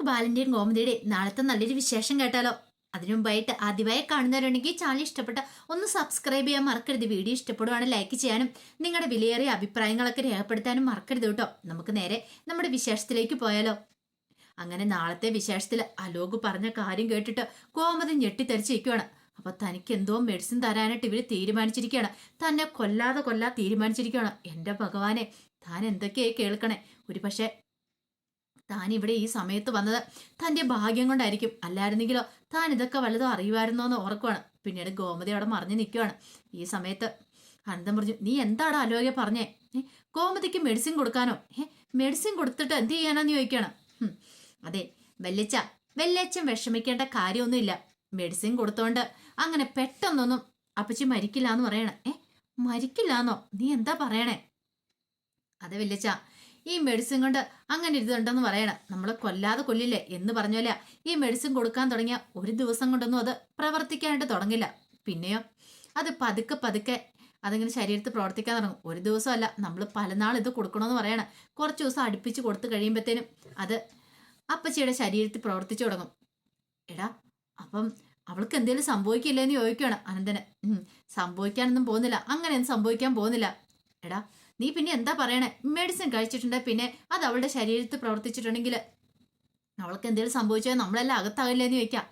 നമുക്ക് ബാലന്റീൻ ഗോമതിയുടെയും നാളത്തെ നല്ലൊരു വിശേഷം കേട്ടാലോ? അതിനു മുമ്പായിട്ട് ആദ്യമായി കാണുന്നവരുണ്ടെങ്കിൽ ചാനൽ ഇഷ്ടപ്പെട്ട ഒന്ന് സബ്സ്ക്രൈബ് ചെയ്യാൻ മറക്കരുത്. വീഡിയോ ഇഷ്ടപ്പെടുവാണ് ലൈക്ക് ചെയ്യാനും നിങ്ങളുടെ വിലയേറിയ അഭിപ്രായങ്ങളൊക്കെ രേഖപ്പെടുത്താനും മറക്കരുത് കേട്ടോ. നമുക്ക് നേരെ നമ്മുടെ വിശേഷത്തിലേക്ക് പോയാലോ? അങ്ങനെ നാളത്തെ വിശേഷത്തിൽ അലോക് പറഞ്ഞ കാര്യം കേട്ടിട്ട് കോമതി ഞെട്ടിത്തെറിച്ചിരിക്കുവാണ്. അപ്പൊ തനിക്ക് എന്തോ മെഡിസിൻ തരാനായിട്ട് ഇവർ തീരുമാനിച്ചിരിക്കുകയാണ്. തന്നെ കൊല്ലാതെ കൊല്ലാ തീരുമാനിച്ചിരിക്കുകയാണ്. എന്റെ ഭഗവാനെ താൻ എന്തൊക്കെയായി കേൾക്കണേ? ഒരു പക്ഷേ താൻ ഇവിടെ ഈ സമയത്ത് വന്നത് തന്റെ ഭാഗ്യം കൊണ്ടായിരിക്കും. അല്ലായിരുന്നെങ്കിലോ താൻ ഇതൊക്കെ വല്ലതും അറിയുമായിരുന്നോ എന്ന് ഓർക്കുവാണ്. പിന്നീട് ഗോമതി അവിടെ മറിഞ്ഞു നിൽക്കുവാണ്. ഈ സമയത്ത് അനന്തം പറഞ്ഞു നീ എന്താണ് ആലോചിക്കുക പറഞ്ഞേ? ഗോമതിക്ക് മെഡിസിൻ കൊടുക്കാനോ? ഏ മെഡിസിൻ കൊടുത്തിട്ട് എന്ത് ചെയ്യാനാന്ന് ചോദിക്കണം. ഹും, അതെ വെല്ലച്ച വെല്ലച്ചൻ വിഷമിക്കേണ്ട കാര്യമൊന്നുമില്ല. മെഡിസിൻ കൊടുത്തോണ്ട് അങ്ങനെ പെട്ടെന്നൊന്നും അപ്പച്ചി മരിക്കില്ല എന്ന് പറയണേ. ഏ മരിക്കില്ലാന്നോ? നീ എന്താ പറയണേ? അതെ വെല്ലച്ച ഈ മെഡിസിൻ കൊണ്ട് അങ്ങനെ ഇരുതുണ്ടെന്ന് പറയണം. നമ്മളെ കൊല്ലാതെ കൊല്ലില്ലേ? എന്ന് പറഞ്ഞോല. ഈ മെഡിസിൻ കൊടുക്കാൻ തുടങ്ങിയ ഒരു ദിവസം കൊണ്ടൊന്നും അത് പ്രവർത്തിക്കാനായിട്ട് തുടങ്ങില്ല. പിന്നെയോ? അത് പതുക്കെ പതുക്കെ അതിങ്ങനെ ശരീരത്തിൽ പ്രവർത്തിക്കാൻ തുടങ്ങും. ഒരു ദിവസമല്ല. നമ്മൾ പലനാൾ ഇത് കൊടുക്കണമെന്ന് പറയണം. കുറച്ച് ദിവസം അടുപ്പിച്ച് കൊടുത്തു കഴിയുമ്പോഴത്തേനും അത് അപ്പച്ചിയുടെ ശരീരത്തിൽ പ്രവർത്തിച്ചു തുടങ്ങും. എടാ അപ്പം അവൾക്ക് എന്തെങ്കിലും സംഭവിക്കില്ലെന്ന് ചോദിക്കുകയാണ് അനന്തന്. സംഭവിക്കാനൊന്നും പോകുന്നില്ല. അങ്ങനെയൊന്നും സംഭവിക്കാൻ പോകുന്നില്ല. എടാ നീ പിന്നെ എന്താ പറയണേ? മെഡിസിൻ കഴിച്ചിട്ടുണ്ട്. പിന്നെ അത് അവളുടെ ശരീരത്തിൽ പ്രവർത്തിച്ചിട്ടുണ്ടെങ്കിൽ അവൾക്ക് എന്തെങ്കിലും സംഭവിച്ചാൽ നമ്മളെല്ലാം അകത്താകില്ലെന്ന് ചോദിക്കാം.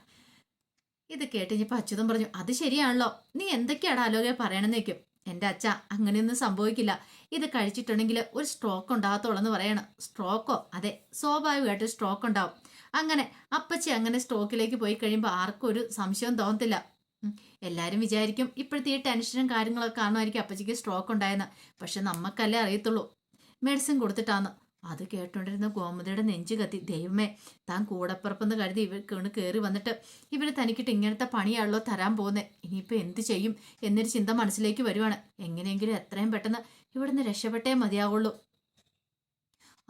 ഇത് കേട്ട് ഇനിയിപ്പോൾ അച്യുതം പറഞ്ഞു അത് ശരിയാണല്ലോ. നീ എന്തൊക്കെയാണ് ആലോചന പറയണമെന്ന് വെക്കും എന്റെ അച്ഛ അങ്ങനെയൊന്നും സംഭവിക്കില്ല. ഇത് കഴിച്ചിട്ടുണ്ടെങ്കിൽ ഒരു സ്ട്രോക്ക് ഉണ്ടാകത്തുള്ളൂ എന്ന് പറയണം. സ്ട്രോക്കോ അതെ സ്വാഭാവികമായിട്ട് സ്ട്രോക്ക് ഉണ്ടാവും. അങ്ങനെ അപ്പച്ചി അങ്ങനെ സ്ട്രോക്കിലേക്ക് പോയി കഴിയുമ്പോൾ ആർക്കും ഒരു സംശയം തോന്നത്തില്ല. എല്ലാവരും വിചാരിക്കും ഇപ്പോഴത്തെ ഈ ടെൻഷനും കാര്യങ്ങളൊക്കെ കാണുമായിരിക്കും അപ്പച്ചിക്ക് സ്ട്രോക്ക് ഉണ്ടായെന്ന്. പക്ഷെ നമുക്കല്ലേ അറിയത്തുള്ളൂ. മെഡിസിൻ കൊടുത്തിട്ടാന്ന്. അത് കേട്ടോണ്ടിരുന്ന ഗോമതിയുടെ നെഞ്ചു കത്തി. ദൈവമേ താൻ കൂടപ്പുറപ്പെന്ന് കരുതി ഇവർക്ക് കയറി വന്നിട്ട് ഇവർ തനിക്കിട്ട് ഇങ്ങനത്തെ പണിയാണല്ലോ തരാൻ പോകുന്നത് ഇനിയിപ്പോൾ എന്ത് ചെയ്യും എന്നൊരു ചിന്ത മനസ്സിലേക്ക് വരുവാണ്. എങ്ങനെയെങ്കിലും എത്രയും പെട്ടെന്ന് ഇവിടുന്ന് രക്ഷപ്പെട്ടേ മതിയാവുള്ളൂ.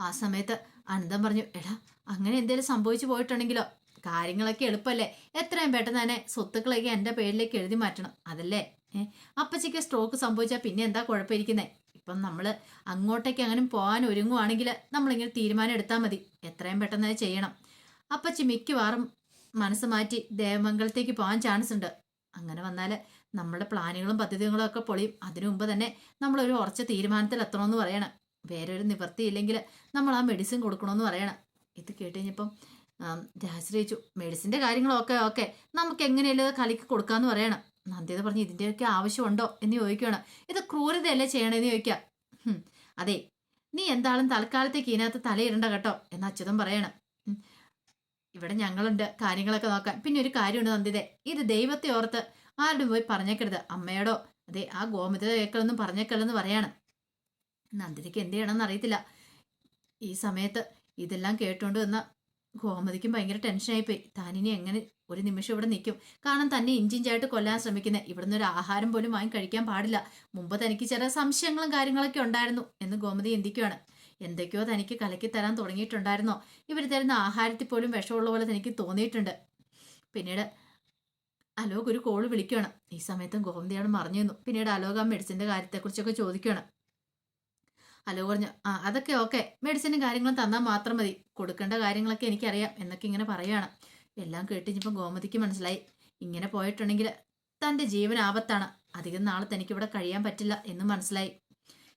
ആ സമയത്ത് അനന്തം പറഞ്ഞു എടാ അങ്ങനെ എന്തെങ്കിലും സംഭവിച്ചു പോയിട്ടുണ്ടെങ്കിലോ? കാര്യങ്ങളൊക്കെ എളുപ്പമല്ലേ എത്രയും പെട്ടെന്ന് തന്നെ സ്വത്തുക്കളൊക്കെ എന്റെ പേരിലേക്ക് എഴുതി മാറ്റണം. അതല്ലേ? ഏഹ് അപ്പച്ചിക്ക് സ്ട്രോക്ക് സംഭവിച്ചാൽ പിന്നെ എന്താ കുഴപ്പമിരിക്കുന്നത് ഇപ്പം നമ്മൾ അങ്ങോട്ടേക്ക് അങ്ങനെ പോകാൻ ഒരുങ്ങുവാണെങ്കിൽ നമ്മളിങ്ങനെ തീരുമാനം എടുത്താൽ മതി. എത്രയും പെട്ടെന്ന് അത് ചെയ്യണം. അപ്പച്ചി മിക്കവാറും മനസ്സ് മാറ്റി ദേവമംഗലത്തേക്ക് പോകാൻ ചാൻസ് ഉണ്ട്. അങ്ങനെ വന്നാൽ നമ്മുടെ പ്ലാനുകളും പദ്ധതികളും ഒക്കെ പൊളിയും. അതിനു മുമ്പ് തന്നെ നമ്മളൊരു ഉറച്ച തീരുമാനത്തിൽ എത്തണമെന്ന് പറയണം. വേറെ ഒരു നിവൃത്തിയില്ലെങ്കിൽ നമ്മൾ ആ മെഡിസിൻ കൊടുക്കണമെന്ന് പറയണം. ഇത് കേട്ട് കഴിഞ്ഞപ്പം രാശ്രയിച്ചു മെഡിസിന്റെ കാര്യങ്ങളൊക്കെ ഓക്കെ നമുക്ക് എങ്ങനെയല്ലേ കളിക്ക് കൊടുക്കാന്ന് പറയണം. നന്ദിത പറഞ്ഞു ഇതിന്റെയൊക്കെ ആവശ്യമുണ്ടോ എന്ന് ചോദിക്കുകയാണ്. ഇത് ക്രൂരതയല്ലേ ചെയ്യണമെന്ന് ചോദിക്കാം അതെ. നീ എന്താളും തൽക്കാലത്തേക്ക് ഇതിനകത്ത് തലയിടണ്ട കേട്ടോ എന്ന് അച്യുതം പറയണം. ഇവിടെ ഞങ്ങളുണ്ട്. കാര്യങ്ങളൊക്കെ നോക്കാൻ പിന്നെ ഒരു കാര്യമുണ്ട് നന്ദിതേ. ഇത് ദൈവത്തെ ഓർത്ത് ആരോടും പോയി പറഞ്ഞേക്കരുത്. അമ്മയോടോ അതെ ആ ഗോമത കേൾക്കലൊന്നും പറഞ്ഞേക്കല്ലെന്ന് പറയാണ്. നന്ദിതയ്ക്ക് എന്ത് ചെയ്യണമെന്ന് അറിയത്തില്ല. ഈ സമയത്ത് ഇതെല്ലാം കേട്ടോണ്ട് വന്ന ഗോമതിക്കും ഭയങ്കര ടെൻഷനായിപ്പോയി താനിനി എങ്ങനെ ഒരു നിമിഷം ഇവിടെ നിൽക്കും കാരണം തന്നെ ഇഞ്ചിഞ്ചായിട്ട് കൊല്ലാൻ ശ്രമിക്കുന്നത് ഇവിടുന്ന് ഒരു ആഹാരം പോലും വാങ്ങി കഴിക്കാൻ പാടില്ല. മുമ്പ് തനിക്ക് ചില സംശയങ്ങളും കാര്യങ്ങളൊക്കെ ഉണ്ടായിരുന്നു എന്ന് ഗോമതി എന്തിക്കുകയാണ് എന്തൊക്കെയോ തനിക്ക് കലക്കി തരാൻ തുടങ്ങിയിട്ടുണ്ടായിരുന്നോ? ഇവർ തരുന്ന ആഹാരത്തിൽ പോലും വിഷമുള്ള പോലെ തനിക്ക് തോന്നിയിട്ടുണ്ട്. പിന്നീട് അലോക് ഒരു കോൾ വിളിക്കുകയാണ് ഈ സമയത്തും ഗോമതിയാണ് മറിഞ്ഞു പിന്നീട് അലോക് ആ മെഡിസിന്റെ കാര്യത്തെക്കുറിച്ചൊക്കെ ചോദിക്കുകയാണ് അലോക് പറഞ്ഞു ആ അതൊക്കെ ഓക്കെ. മെഡിസിനും കാര്യങ്ങളും തന്നാൽ മാത്രം മതി. കൊടുക്കേണ്ട കാര്യങ്ങളൊക്കെ എനിക്കറിയാം എന്നൊക്കെ ഇങ്ങനെ പറയുകയാണ് എല്ലാം കേട്ടിഞ്ഞപ്പോൾ ഗോമതിക്ക് മനസ്സിലായി. ഇങ്ങനെ പോയിട്ടുണ്ടെങ്കിൽ തന്റെ ജീവൻ ആപത്താണ്. അധികം നാളെ തനിക്കിവിടെ കഴിയാൻ പറ്റില്ല എന്ന് മനസ്സിലായി.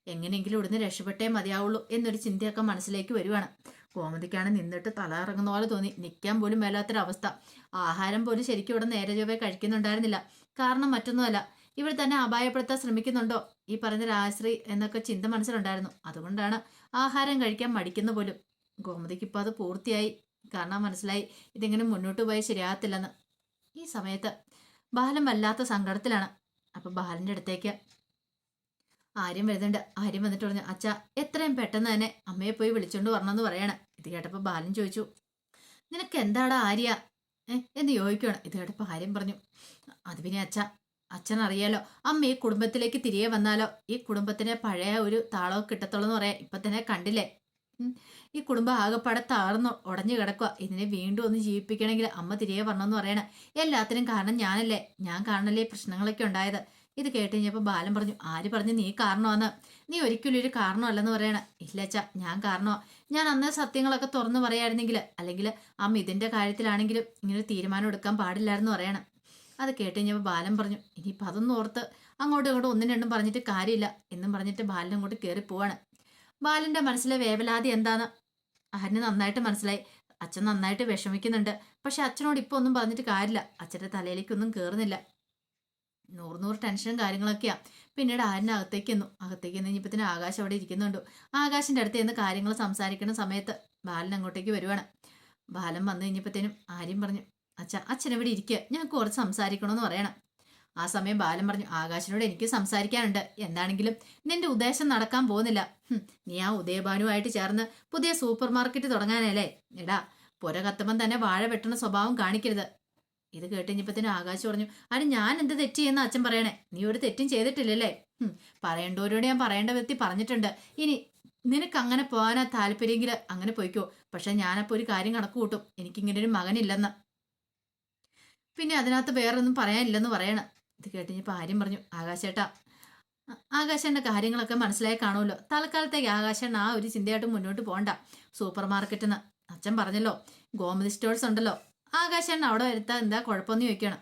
എങ്ങനെയെങ്കിലും ഇവിടുന്ന് രക്ഷപ്പെട്ടേ മതിയാവുള്ളൂ എന്നൊരു ചിന്തയൊക്കെ മനസ്സിലേക്ക് വരുവാണ്. ഗോമതിക്കാണ് നിന്നിട്ട് തല ഇറങ്ങുന്ന പോലെ തോന്നി. നിൽക്കാൻ പോലും മേലാത്തൊരവസ്ഥ. ആഹാരം പോലും ശരിക്കും ഇവിടെ നേരെ ചൊവ്വേ കഴിക്കുന്നുണ്ടായിരുന്നില്ല. കാരണം മറ്റൊന്നുമല്ല. ഇവർ തന്നെ അപായപ്പെടുത്താൻ ശ്രമിക്കുന്നുണ്ടോ? ഈ പറഞ്ഞ രാശ്രീ എന്നൊക്കെ ചിന്ത മനസ്സിലുണ്ടായിരുന്നു. അതുകൊണ്ടാണ് ആഹാരം കഴിക്കാൻ മടിക്കുന്ന പോലും. ഗോമതിക്ക് ഇപ്പോൾ അത് പൂർത്തിയായി. കാരണം മനസ്സിലായി ഇതിങ്ങനെ മുന്നോട്ട് പോയാൽ ശരിയാകത്തില്ലെന്ന്. ഈ സമയത്ത് ബാലൻ വല്ലാത്ത സങ്കടത്തിലാണ്. അപ്പൊ ബാലന്റെ അടുത്തേക്ക് ആര്യം വരുന്നുണ്ട്. ആര്യം വന്നിട്ട് പറഞ്ഞു അച്ഛ എത്രയും പെട്ടെന്ന് തന്നെ അമ്മയെ പോയി വിളിച്ചോണ്ട് വരണമെന്ന് പറയണം. ഇത് കേട്ടപ്പോ ബാലൻ ചോദിച്ചു നിനക്ക് എന്താടാ ആര്യ? എന്ന് ചോദിക്കുകയാണ് ഇത് കേട്ടപ്പോ ആര്യം പറഞ്ഞു അത് പിന്നെ അച്ഛ അച്ഛൻ അറിയാലോ അമ്മ ഈ കുടുംബത്തിലേക്ക് തിരികെ വന്നാലോ? ഈ കുടുംബത്തിന് പഴയ ഒരു താളവും കിട്ടത്തുള്ളൂ എന്ന് പറയാം. ഇപ്പൊ തന്നെ കണ്ടില്ലേ? ഈ കുടുംബം ആകെപ്പാടെ താഴ്ന്നു ഉടഞ്ഞു കിടക്കുക ഇതിനെ വീണ്ടും ഒന്ന് ജീവിപ്പിക്കണമെങ്കിൽ അമ്മ തിരികെ വരണമെന്ന് പറയണേ. എല്ലാത്തിനും കാരണം ഞാനല്ലേ? ഞാൻ കാണണല്ലേ പ്രശ്നങ്ങളൊക്കെ ഉണ്ടായത്? ഇത് കേട്ട് കഴിഞ്ഞപ്പോൾ ബാലൻ പറഞ്ഞു ആര് പറഞ്ഞു നീ കാരണമാന്ന്? നീ ഒരിക്കലും ഒരു കാരണമല്ലെന്ന് പറയണ. ഇല്ല അച്ഛാ ഞാൻ കാരണമാ. ഞാൻ അന്ന് സത്യങ്ങളൊക്കെ തുറന്നു പറയായിരുന്നെങ്കിൽ അല്ലെങ്കിൽ അമ്മ ഇതിന്റെ കാര്യത്തിലാണെങ്കിലും ഇങ്ങനെ തീരുമാനം എടുക്കാൻ പാടില്ലായിരുന്നു പറയണം. അത് കേട്ട് കഴിഞ്ഞപ്പോൾ ബാലൻ പറഞ്ഞു ഇനിയിപ്പോൾ അതൊന്നും ഓർത്ത് അങ്ങോട്ടും ഇങ്ങോട്ടും ഒന്നും രണ്ടും പറഞ്ഞിട്ട് കാര്യമില്ല. എന്നും പറഞ്ഞിട്ട് ബാലൻ അങ്ങോട്ട് കയറി പോവാണ്. ബാലന്റെ മനസ്സിലെ വേവലാതി എന്താണ് അഹന് നന്നായിട്ട് മനസ്സിലായി. അച്ഛൻ നന്നായിട്ട് വിഷമിക്കുന്നുണ്ട്. പക്ഷെ അച്ഛനോട് ഇപ്പോൾ ഒന്നും പറഞ്ഞിട്ട് കാര്യമില്ല. അച്ഛന്റെ തലയിലേക്കൊന്നും കയറുന്നില്ല നൂറ് നൂറ് ടെൻഷനും കാര്യങ്ങളൊക്കെയാ. പിന്നീട് ആരിനെ അകത്തേക്ക് എന്നു അകത്തേക്ക് എന്ന് കഴിഞ്ഞപ്പത്തിന് ആകാശം അവിടെ ഇരിക്കുന്നുണ്ട്. ആകാശിന്റെ അടുത്ത് നിന്ന് കാര്യങ്ങൾ സംസാരിക്കുന്ന സമയത്ത് ബാലൻ അങ്ങോട്ടേക്ക് വരുവാണ്. ബാലൻ വന്നു കഴിഞ്ഞപ്പോഴത്തേനും ആര്യം പറഞ്ഞു അച്ഛ അച്ഛൻ ഇവിടെ ഇരിക്കുക ഞാൻ കുറച്ച് സംസാരിക്കണമെന്ന് പറയണം. ആ സമയം ബാലൻ പറഞ്ഞു ആകാശിനോട് എനിക്ക് സംസാരിക്കാനുണ്ട്. എന്താണെങ്കിലും നിന്റെ ഉദ്ദേശം നടക്കാൻ പോകുന്നില്ല. നീ ആ ഉദയഭാനുമായിട്ട് ചേർന്ന് പുതിയ സൂപ്പർ മാർക്കറ്റ് തുടങ്ങാനല്ലേ? എടാ പുര കത്തുമ്പം തന്നെ വാഴ വെട്ടണ സ്വഭാവം കാണിക്കരുത്. ഇത് കേട്ടുകഴിഞ്ഞപ്പത്തിന് ആകാശ് പറഞ്ഞു അത് ഞാൻ എന്ത് തെറ്റ് ചെയ്യുന്ന അച്ഛൻ പറയണേ? നീ ഒരു തെറ്റും ചെയ്തിട്ടില്ലല്ലേ? പറയേണ്ടവരോട് ഞാൻ പറയേണ്ട വ്യക്തി പറഞ്ഞിട്ടുണ്ട്. ഇനി നിനക്ക് അങ്ങനെ പോകാനാ താല്പര്യമെങ്കിൽ അങ്ങനെ പോയിക്കോ. പക്ഷെ ഞാനപ്പോ ഒരു കാര്യം കണക്ക് കൂട്ടും. എനിക്കിങ്ങനെ ഒരു മകനില്ലെന്ന്. പിന്നെ അതിനകത്ത് വേറൊന്നും പറയാനില്ലെന്ന് പറയണം. ഇത് കേട്ടുകഴിഞ്ഞപ്പോൾ ആര്യം പറഞ്ഞു. ആകാശേട്ടാ ആകാശന്റെ കാര്യങ്ങളൊക്കെ മനസ്സിലായി കാണുമല്ലോ. തൽക്കാലത്തേക്ക് ആകാശൻ ആ ഒരു ചിന്തയായിട്ട് മുന്നോട്ട് പോകണ്ട. സൂപ്പർ മാർക്കറ്റിൽ അച്ഛൻ പറഞ്ഞല്ലോ. ഗോമതി സ്റ്റോഴ്സ് ഉണ്ടല്ലോ. ആകാശൻ അവിടെ വരുത്താൻ എന്താ കുഴപ്പമെന്ന് ചോദിക്കണം.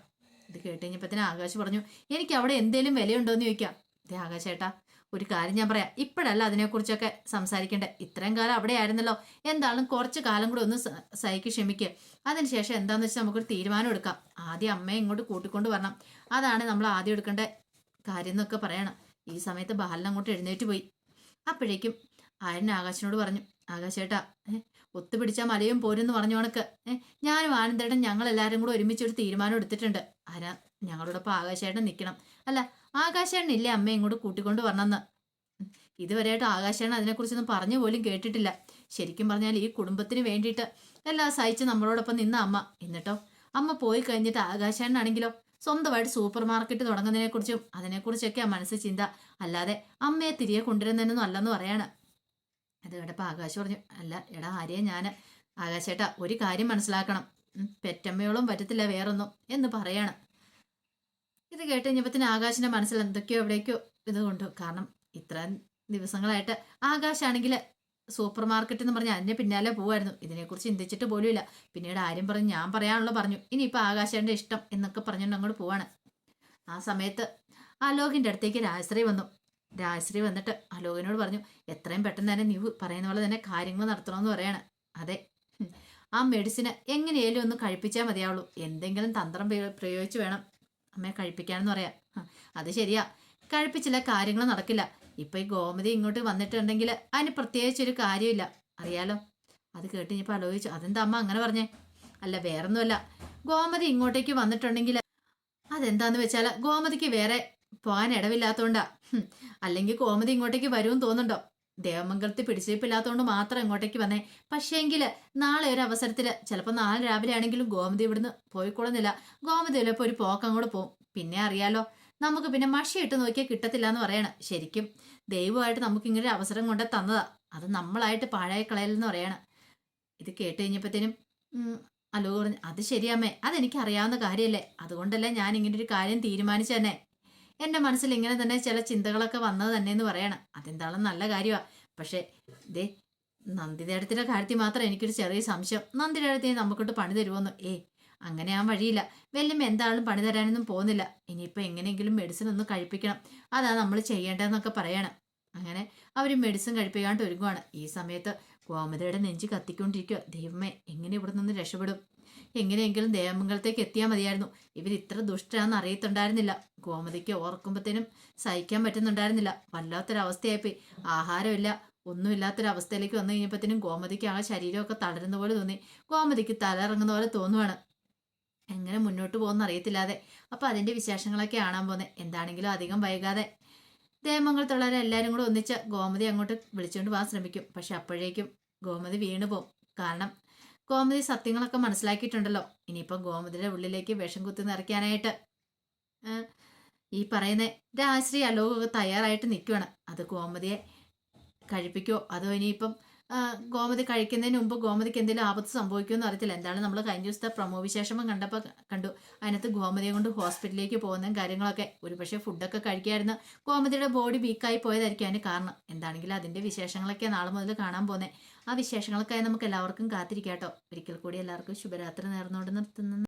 ഇത് കേട്ട് ആകാശ് പറഞ്ഞു എനിക്ക് അവിടെ എന്തേലും വിലയുണ്ടോയെന്ന് ചോദിക്കാം. ഇതേ ആകാശേട്ടാ ഒരു കാര്യം ഞാൻ പറയാം. ഇപ്പോഴല്ല അതിനെക്കുറിച്ചൊക്കെ സംസാരിക്കേണ്ടത് ഇത്രയും കാലം അവിടെ ആയിരുന്നല്ലോ എന്തായാലും കുറച്ച് കാലം കൂടെ ഒന്ന് സഹിക്ക് ക്ഷമിക്കുക അതിനുശേഷം എന്താണെന്ന് വെച്ചാൽ നമുക്കൊരു തീരുമാനം എടുക്കാം. ആദ്യം അമ്മയെ ഇങ്ങോട്ട് കൂട്ടിക്കൊണ്ട് വരണം. അതാണ് നമ്മൾ ആദ്യം എടുക്കേണ്ട കാര്യം എന്നൊക്കെ പറയണം. ഈ സമയത്ത് ബാലൻ അങ്ങോട്ട് എഴുന്നേറ്റ് പോയി. അപ്പോഴേക്കും ആര്യൻ ആകാശിനോട് പറഞ്ഞു ആകാശേട്ടാ ഏഹ് ഒത്തുപിടിച്ചാൽ മലയും പോരെന്ന് പറഞ്ഞു കണക്ക്. ഏഹ് ഞാനും ആനന്ദേട്ടൻ ഞങ്ങൾ എല്ലാവരും കൂടെ ഒരുമിച്ച് ഒരു തീരുമാനം എടുത്തിട്ടുണ്ട്. ആരാ ഞങ്ങളോടൊപ്പം ആകാശേട്ടൻ നിൽക്കണം അല്ല ആകാശേട്ടൻ ഇല്ലേ അമ്മയെ ഇങ്ങോട്ട് കൂട്ടിക്കൊണ്ട് വരണമെന്ന്. ഇതുവരെയായിട്ട് ആകാശേട്ടൻ അതിനെക്കുറിച്ചൊന്നും പറഞ്ഞു പോലും കേട്ടിട്ടില്ല. ശരിക്കും പറഞ്ഞാൽ ഈ കുടുംബത്തിന് വേണ്ടിയിട്ട് എല്ലാം സഹിച്ച് നമ്മളോടൊപ്പം നിന്ന അമ്മ. എന്നിട്ടോ? അമ്മ പോയി കഴിഞ്ഞിട്ട് ആകാശേണ്ണാണെങ്കിലോ സ്വന്തമായിട്ട് സൂപ്പർ മാർക്കറ്റ് തുടങ്ങുന്നതിനെക്കുറിച്ചും അതിനെക്കുറിച്ചൊക്കെ ആ മനസ്സ് ചിന്ത. അല്ലാതെ അമ്മയെ തിരികെ കൊണ്ടുവരുന്നതിനൊന്നും അല്ലെന്ന് പറയാണ്. അത് കേട്ടപ്പോൾ ആകാശ് പറഞ്ഞു അല്ല എടാ ആര്യ ഞാൻ ആകാശേട്ടാ ഒരു കാര്യം മനസ്സിലാക്കണം. പെറ്റമ്മയോളം പറ്റത്തില്ല വേറൊന്നും എന്ന് പറയാണ്. ഇത് കേട്ട് കഴിഞ്ഞപ്പത്തിന് ആകാശിന്റെ മനസ്സിൽ എന്തൊക്കെയോ എവിടേക്കോ ഇത് കൊണ്ടു കാരണം ഇത്രയും ദിവസങ്ങളായിട്ട് ആകാശാണെങ്കിൽ സൂപ്പർ മാർക്കറ്റ് എന്ന് പറഞ്ഞ് അതിന്റെ പിന്നാലെ പോവായിരുന്നു. ഇതിനെക്കുറിച്ച് ചിന്തിച്ചിട്ട് പോലും ഇല്ല പിന്നീട് ആരും പറഞ്ഞു ഞാൻ പറയാനുള്ള പറഞ്ഞു. ഇനിയിപ്പോൾ ആകാശേന്റെ ഇഷ്ടം എന്നൊക്കെ പറഞ്ഞുകൊണ്ട് അങ്ങോട്ട് പോവാണ്. ആ സമയത്ത് അലോകിന്റെ അടുത്തേക്ക് രാജശ്രീ വന്നു. രാജശ്രീ വന്നിട്ട് അലോകിനോട് പറഞ്ഞു എത്രയും പെട്ടെന്ന് തന്നെ നീ പറയുന്ന പോലെ തന്നെ കാര്യങ്ങൾ നടത്തണമെന്ന് പറയാണ്. അതെ. ആ മെഡിസിന് എങ്ങനെയായാലും ഒന്ന് കഴിപ്പിച്ചാൽ മതിയാവുള്ളൂ. എന്തെങ്കിലും തന്ത്രം പ്രയോ- പ്രയോഗിച്ച് വേണം. അമ്മയെ കഴിപ്പിക്കാനെന്ന് പറയാം. അത് ശരിയാ. കഴിപ്പിച്ചില്ല കാര്യങ്ങൾ നടക്കില്ല. ഇപ്പൊ ഈ ഗോമതി ഇങ്ങോട്ട് വന്നിട്ടുണ്ടെങ്കിൽ അതിന് പ്രത്യേകിച്ചൊരു കാര്യമില്ല. അറിയാലോ? അത് കേട്ട് ഇനിയിപ്പോൾ ആലോചിച്ചു. അതെന്താ അമ്മ അങ്ങനെ പറഞ്ഞേ? അല്ല വേറൊന്നുമല്ല. ഗോമതി ഇങ്ങോട്ടേക്ക് വന്നിട്ടുണ്ടെങ്കിൽ അതെന്താന്ന് വെച്ചാൽ ഗോമതിക്ക് വേറെ പോകാൻ ഇടവില്ലാത്തോണ്ടാ. അല്ലെങ്കിൽ ഗോമതി ഇങ്ങോട്ടേക്ക് വരുമെന്ന് തോന്നുന്നുണ്ടോ? ദേവമംഗലത്തിൽ പിടിച്ചിരിപ്പില്ലാത്തതുകൊണ്ട് മാത്രം ഇങ്ങോട്ടേക്ക് വന്നേ. പക്ഷേങ്കിൽ നാളെ ഒരു അവസരത്തിൽ ചിലപ്പോൾ നാളെ രാവിലെ ആണെങ്കിലും ഗോമതി ഇവിടുന്ന് പോയിക്കൊള്ളുന്നില്ല. ഗോമതി ചിലപ്പോൾ ഒരു പോക്ക് അങ്ങോട്ട് പോകും പിന്നെ അറിയാലോ നമുക്ക് പിന്നെ മഷിയിട്ട് നോക്കിയാൽ കിട്ടത്തില്ല എന്ന് പറയണം. ശരിക്കും ദൈവമായിട്ട് നമുക്ക് ഇങ്ങനെ ഒരു അവസരം കൊണ്ട് തന്നതാ. അത് നമ്മളായിട്ട് പാഴായി കളയലെന്ന് പറയണം. ഇത് കേട്ട് കഴിഞ്ഞപ്പോഴത്തേനും അലോ പറഞ്ഞു അത് ശരിയാമ്മേ അതെനിക്ക് അറിയാവുന്ന കാര്യമല്ലേ അതുകൊണ്ടല്ലേ ഞാൻ ഇങ്ങനെ ഒരു കാര്യം തീരുമാനിച്ചു തന്നെ എന്റെ മനസ്സിൽ ഇങ്ങനെ തന്നെ ചില ചിന്തകളൊക്കെ വന്നത് തന്നെ എന്ന് പറയണം. അതെന്താണെന്ന് നല്ല കാര്യമാണ് പക്ഷേ ദേ അടുത്തിന്റെ കാര്യത്തിൽ മാത്രം എനിക്കൊരു ചെറിയ സംശയം. നന്ദിതേടത്തിന് നമുക്കിട്ട് പണി തരുമോന്ന് ഏ അങ്ങനെ ആ വഴിയില്ല. വല്യമ്മ എന്താളും പണി തരാനൊന്നും പോകുന്നില്ല. ഇനിയിപ്പോൾ എങ്ങനെയെങ്കിലും മെഡിസിൻ ഒന്ന് കഴിപ്പിക്കണം. അതാ നമ്മൾ ചെയ്യേണ്ടതെന്നൊക്കെ പറയണം. അങ്ങനെ അവർ മെഡിസിൻ കഴിപ്പിക്കാണ്ട് ഒരുങ്ങുവാണ്. ഈ സമയത്ത് ഗോമതയുടെ നെഞ്ചി കത്തിക്കൊണ്ടിരിക്കുക ദൈവമേ എങ്ങനെ ഇവിടെ നിന്ന് രക്ഷപ്പെടും? എങ്ങനെയെങ്കിലും ദേവമംഗലത്തേക്ക് എത്തിയാൽ മതിയായിരുന്നു. ഇവർ ഇത്ര ദുഷ്ടരാന്ന് അറിയത്തുണ്ടായിരുന്നില്ല. ഗോമതിക്ക് ഓർക്കുമ്പോഴത്തേനും സഹിക്കാൻ പറ്റുന്നുണ്ടായിരുന്നില്ല. വല്ലാത്തൊരവസ്ഥയായിപ്പോയി. ആഹാരമില്ല. ഒന്നുമില്ലാത്തൊരവസ്ഥയിലേക്ക് വന്നു കഴിഞ്ഞപ്പോഴത്തേനും ഗോമതിക്ക് ആ ശരീരമൊക്കെ തളരുന്ന പോലെ തോന്നി. ഗോമതിക്ക് തലയിറങ്ങുന്ന പോലെ തോന്നുവാണ്. എങ്ങനെ മുന്നോട്ട് പോകുന്ന അറിയത്തില്ലാതെ. അപ്പൊ അതിന്റെ വിശേഷങ്ങളൊക്കെ കാണാൻ പോകുന്നത് എന്താണെങ്കിലും അധികം വൈകാതെ. ദേവമംഗലത്തുള്ളവരെ എല്ലാവരും കൂടെ ഒന്നിച്ച് ഗോമതി അങ്ങോട്ട് വിളിച്ചുകൊണ്ട് പോകാൻ ശ്രമിക്കും. പക്ഷെ അപ്പോഴേക്കും ഗോമതി വീണു പോകും കാരണം ഗോമതി സത്യങ്ങളൊക്കെ മനസ്സിലാക്കിയിട്ടുണ്ടല്ലോ. ഇനിയിപ്പം ഗോമതിയുടെ ഉള്ളിലേക്ക് വിഷം കുത്തി നിറയ്ക്കാനായിട്ട്. ഈ പറയുന്ന രാശ്രീ അലോകൊക്കെ തയ്യാറായിട്ട് നിൽക്കുവാണ് അത് ഗോമതിയെ കഴിപ്പിക്കോ അതോ ഇനിയിപ്പം ഗോമതി കഴിക്കുന്നതിന് മുമ്പ് ഗോമതിക്ക് എന്തെങ്കിലും ആപത്ത് സംഭവിക്കുമെന്ന് അറിയത്തില്ല. എന്താണ് നമ്മൾ കഴിഞ്ഞ ദിവസത്തെ പ്രമോ വിശേഷം കണ്ടപ്പോൾ കണ്ടു. അതിനകത്ത് ഗോമതിയെ കൊണ്ട് ഹോസ്പിറ്റലിലേക്ക് പോകുന്നതും കാര്യങ്ങളൊക്കെ. ഒരുപക്ഷെ ഫുഡൊക്കെ കഴിക്കായിരുന്നു. ഗോമതിയുടെ ബോഡി വീക്കായി പോയതായിരിക്കും അതിന് കാരണം. എന്താണെങ്കിലും അതിന്റെ വിശേഷങ്ങളൊക്കെ നാളെ മുതൽ കാണാൻ പോകുന്നത് ആ വിശേഷങ്ങൾക്കായി നമുക്ക് എല്ലാവർക്കും കാത്തിരിക്കാട്ടോ ഒരിക്കൽ കൂടി എല്ലാവർക്കും ശുഭരാത്രി നേർന്നുകൊണ്ട് നിർത്തുന്നു.